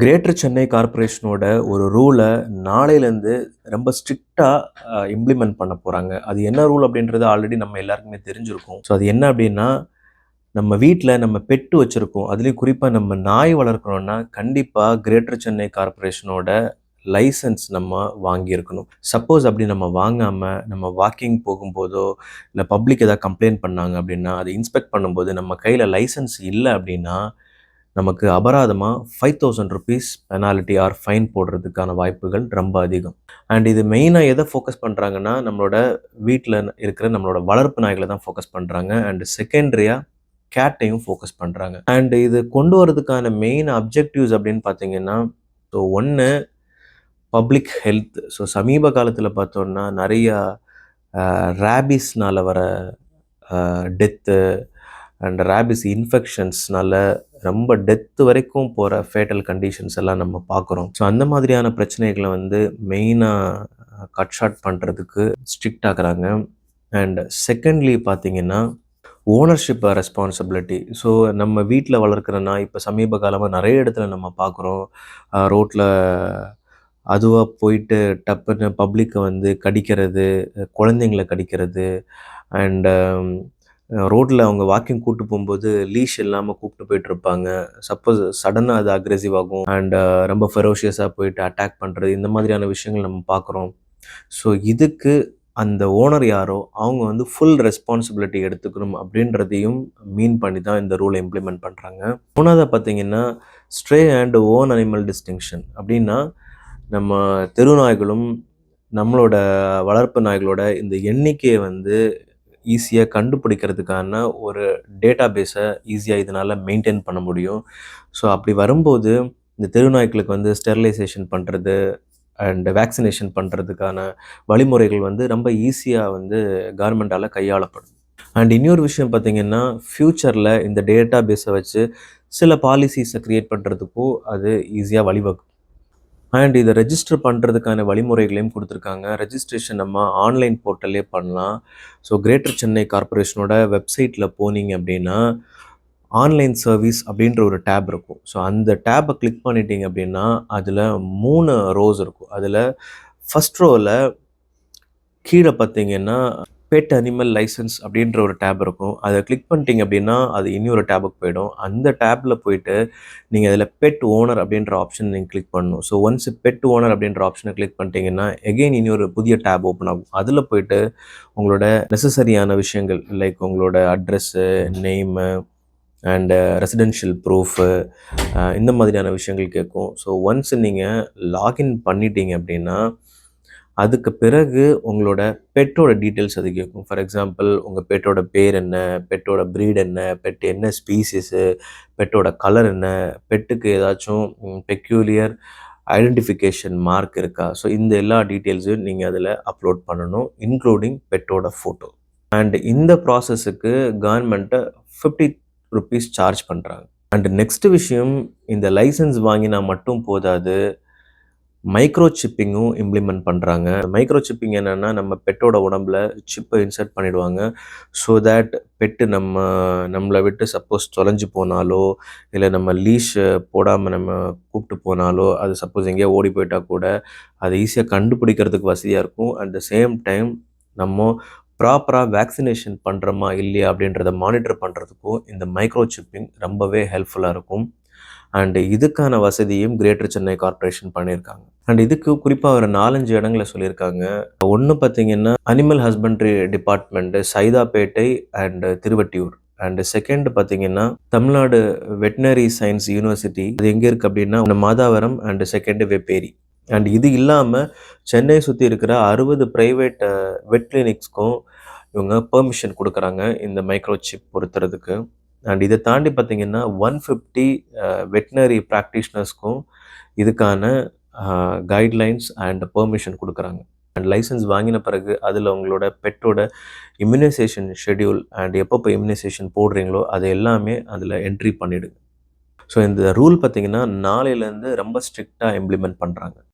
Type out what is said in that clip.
Greater Chennai கார்ப்பரேஷனோட ஒரு ரூலை நாளையிலேருந்து ரொம்ப ஸ்ட்ரிக்டாக இம்ப்ளிமெண்ட் பண்ண போகிறாங்க அது என்ன ரூல் அப்படின்றது ஆல்ரெடி நம்ம எல்லாருக்குமே தெரிஞ்சிருக்கும். ஸோ அது என்ன அப்படின்னா நம்ம வீட்டில் நம்ம பெட்டு வச்சுருக்கோம். அதுலேயும் குறிப்பாக நம்ம நாய் வளர்க்குறோன்னா கண்டிப்பாக கிரேட்டர் சென்னை கார்பரேஷனோட லைசன்ஸ் நம்ம வாங்கியிருக்கணும். சப்போஸ் அப்படி நம்ம வாங்காமல் நம்ம வாக்கிங் போகும்போதோ இல்லை பப்ளிக் ஏதாவது கம்ப்ளைண்ட் பண்ணாங்க அப்படின்னா அதை இன்ஸ்பெக்ட் பண்ணும்போது நம்ம கையில் லைசன்ஸ் இல்லை அப்படின்னா நமக்கு அபராதமாக five thousand rupees penalty or fine போடுறதுக்கான வாய்ப்புகள் ரொம்ப அதிகம். அண்ட் இது மெயினாக எதை ஃபோக்கஸ் பண்ணுறாங்கன்னா நம்மளோட வீட்டில் இருக்கிற நம்மளோட வளர்ப்பு நாய்களை தான் ஃபோக்கஸ் பண்ணுறாங்க அண்ட் செகண்டரியாக கேட்டையும் ஃபோக்கஸ் பண்ணுறாங்க அண்ட் இது கொண்டு வரதுக்கான மெயின் அப்ஜெக்டிவ்ஸ் அப்படின்னு பார்த்தீங்கன்னா ஸோ ஒன்று பப்ளிக் ஹெல்த் ஸோ சமீப காலத்தில் பார்த்தோன்னா நிறையா ரேபிஸ்னால் வர டெத்து அண்ட் ரேபிஸ் இன்ஃபெக்ஷன்ஸ்னால ரொம்ப டெத்து வரைக்கும் போகிற ஃபேட்டல் கண்டிஷன்ஸ் எல்லாம் நம்ம பார்க்குறோம். ஸோ அந்த மாதிரியான பிரச்சனைகளை வந்து மெயினாக கட் ஷார்ட் பண்ணுறதுக்கு ஸ்ட்ரிக்ட் ஆக்குறாங்க அண்ட் செகண்ட்லி பார்த்தீங்கன்னா ஓனர்ஷிப் ரெஸ்பான்சிபிலிட்டி ஸோ நம்ம வீட்டில் வளர்க்குற நாய் இப்போ சமீப காலமாக நிறைய இடத்துல நம்ம பார்க்குறோம். ரோட்டில் அதுவாக போயிட்டு டப்புன்னு பப்ளிக்கை வந்து கடிக்கிறது குழந்தைங்களை கடிக்கிறது. அண்டு ரோட்டில் அவங்க வாக்கிங் கூப்பிட்டு போகும்போது லீஷ் இல்லாமல் கூப்பிட்டு போயிட்டுருப்பாங்க சப்போஸ் சடனாக அது அக்ரெசிவ் ஆகும் அண்ட் ரொம்ப ஃபெரோஷியஸாக போயிட்டு அட்டாக் பண்ணுறது இந்த மாதிரியான விஷயங்கள் நம்ம பார்க்குறோம். ஸோ இதுக்கு அந்த ஓனர் யாரோ அவங்க வந்து ஃபுல் ரெஸ்பான்சிபிலிட்டி எடுத்துக்கணும் அப்படின்றதையும் மீன் பண்ணி தான் இந்த ரூலை இம்ப்ளிமெண்ட் பண்ணுறாங்க மூணாவது பார்த்தீங்கன்னா stray and own animal distinction அப்படின்னா நம்ம தெரு நாய்களும் நம்மளோட வளர்ப்பு நாய்களோட இந்த எண்ணிக்கையை வந்து ஈஸியாக கண்டுபிடிக்கிறதுக்கான ஒரு டேட்டா பேஸை ஈஸியாக இதனால் மெயின்டைன் பண்ண முடியும். ஸோ அப்படி வரும்போது இந்த தெருநாய்க்களுக்கு வந்து ஸ்டெரிலைசேஷன் பண்ணுறது அண்ட் வேக்சினேஷன் பண்ணுறதுக்கான வழிமுறைகள் வந்து ரொம்ப ஈஸியாக வந்து கவர்மெண்ட்டால் கையாளப்படும். அண்ட் இன்னொரு விஷயம் பார்த்திங்கன்னா ஃப்யூச்சரில் இந்த டேட்டா பேஸை வச்சு சில பாலிசிஸை க்ரியேட் பண்ணுறதுக்கும் அது ஈஸியாக வழிவகுக்கும். அண்ட் இதை ரெஜிஸ்டர் பண்ணுறதுக்கான வழிமுறைகளையும் கொடுத்துருக்காங்க. ரெஜிஸ்ட்ரேஷன் நம்ம ஆன்லைன் போர்ட்டல்லே பண்ணலாம். ஸோ கிரேட்டர் சென்னை கார்பரேஷனோட வெப்சைட்டில் போனீங்க அப்படின்னா ஆன்லைன் சர்வீஸ் அப்படின்ற ஒரு டேப் இருக்கும். ஸோ அந்த டேப்பை கிளிக் பண்ணிட்டீங்க அப்படின்னா அதில் மூணு ரோஸ் இருக்கும். அதில் ஃபஸ்ட் ரோவில் கீழே பார்த்தீங்கன்னா பெட் அனிமல் லைசன்ஸ் அப்படின்ற ஒரு டேப் இருக்கும். அதை கிளிக் பண்ணிட்டீங்க அப்படின்னா அது இன்னொரு டேபுக்கு போயிடும். அந்த டேப்பில் போயிட்டு நீங்கள் அதில் பெட் ஓனர் அப்படின்ற ஆப்ஷன் நீங்கள் கிளிக் பண்ணணும். ஸோ ஒன்ஸ் பெட் ஓனர் அப்படின்ற ஆப்ஷனை கிளிக் பண்ணிட்டீங்கன்னா எகெயின் இன்னொரு புதிய டேப் ஓப்பன் ஆகும். அதில் போயிட்டு உங்களோட நெசசரியான விஷயங்கள் லைக் உங்களோட address name and residential proof இந்த மாதிரியான விஷயங்கள் கேட்கும். ஸோ ஒன்ஸ் நீங்கள் லாகின் பண்ணிட்டீங்க அப்படின்னா அதுக்கு பிறகு உங்களோட பெட்டோட டீட்டெயில்ஸ் அது கேட்கும். ஃபார் எக்ஸாம்பிள் உங்கள் பெட்டோட பேர் என்ன பெட்டோட ப்ரீட் என்ன பெட் என்ன ஸ்பீசிஸு பெட்டோட கலர் என்ன பெட்டுக்கு ஏதாச்சும் பெக்யூலியர் ஐடென்டிஃபிகேஷன் மார்க் இருக்கா? ஸோ இந்த எல்லா டீட்டெயில்ஸையும் நீங்கள் அதில் அப்லோட் பண்ணணும் இன்க்ளூடிங் பெட்டோட ஃபோட்டோ அண்ட் இந்த ப்ராசஸுக்கு கவர்மெண்ட்டை ஃபிஃப்டி ருபீஸ் சார்ஜ் பண்ணுறாங்க அண்ட் நெக்ஸ்ட் விஷயம் இந்த லைசன்ஸ் வாங்கினா மட்டும் போதாது மைக்ரோ சிப்பிங்கும் இம்ப்ளிமெண்ட் பண்ணுறாங்க மைக்ரோ சிப்பிங் என்னென்னா நம்ம பெட்டோட உடம்புல சிப்பை இன்சர்ட் பண்ணிடுவாங்க. ஸோ தேட் பெட்டு நம்ம நம்மளை விட்டு சப்போஸ் தொலைஞ்சு போனாலோ இல்லை நம்ம லீஷ் போடாமல் நம்ம கூப்பிட்டு போனாலோ அது சப்போஸ் எங்கேயோ ஓடி போயிட்டால் கூட அதை ஈஸியாக கண்டுபிடிக்கிறதுக்கு வசதியாக இருக்கும். அட் த சேம் டைம் நம்ம ப்ராப்பராக வேக்சினேஷன் பண்ணுறோமா இல்லையா அப்படின்றத மானிட்டர் பண்ணுறதுக்கும் இந்த மைக்ரோ சிப்பிங் ரொம்பவே ஹெல்ப்ஃபுல்லாக இருக்கும். அண்ட் இதுக்கான வசதியும் கிரேட்டர் சென்னை கார்பரேஷன் பண்ணியிருக்காங்க. அண்ட் இதுக்கு குறிப்பாக ஒரு நாலஞ்சு இடங்களை சொல்லியிருக்காங்க. ஒன்று பார்த்தீங்கன்னா animal husbandry department Saidapet and Thiruvottiyur. And second பார்த்தீங்கன்னா தமிழ்நாடு வெட்டினரி சயின்ஸ் யூனிவர்சிட்டி அது எங்கே இருக்குது அப்படின்னா Madhavaram and second Vepery. And இது இல்லாமல் சென்னை சுற்றி இருக்கிற அறுபது ப்ரைவேட் வெட் கிளினிக்ஸ்க்கும் இவங்க பெர்மிஷன் கொடுக்குறாங்க இந்த மைக்ரோ சிப் பொருத்துறதுக்கு. அண்ட் இதை தாண்டி பார்த்தீங்கன்னா ஒன் ஃபிஃப்டி வெட்டினரி ப்ராக்டிஷ்னர்ஸ்க்கும் இதுக்கான கைட்லைன்ஸ் அண்ட் பெர்மிஷன் கொடுக்குறாங்க. அண்ட் லைசன்ஸ் வாங்கின பிறகு அதில் உங்களோட பெட்டோட இம்யூனைசேஷன் ஷெடியூல் அண்ட் எப்பப்போ இம்யூனைசேஷன் போடுறீங்களோ அதை எல்லாமே அதில் என்ட்ரி பண்ணிவிடுங்க ஸோ இந்த ரூல் பார்த்திங்கன்னா நாளையிலேருந்து ரொம்ப ஸ்ட்ரிக்டாக இம்ப்ளிமெண்ட் பண்ணுறாங்க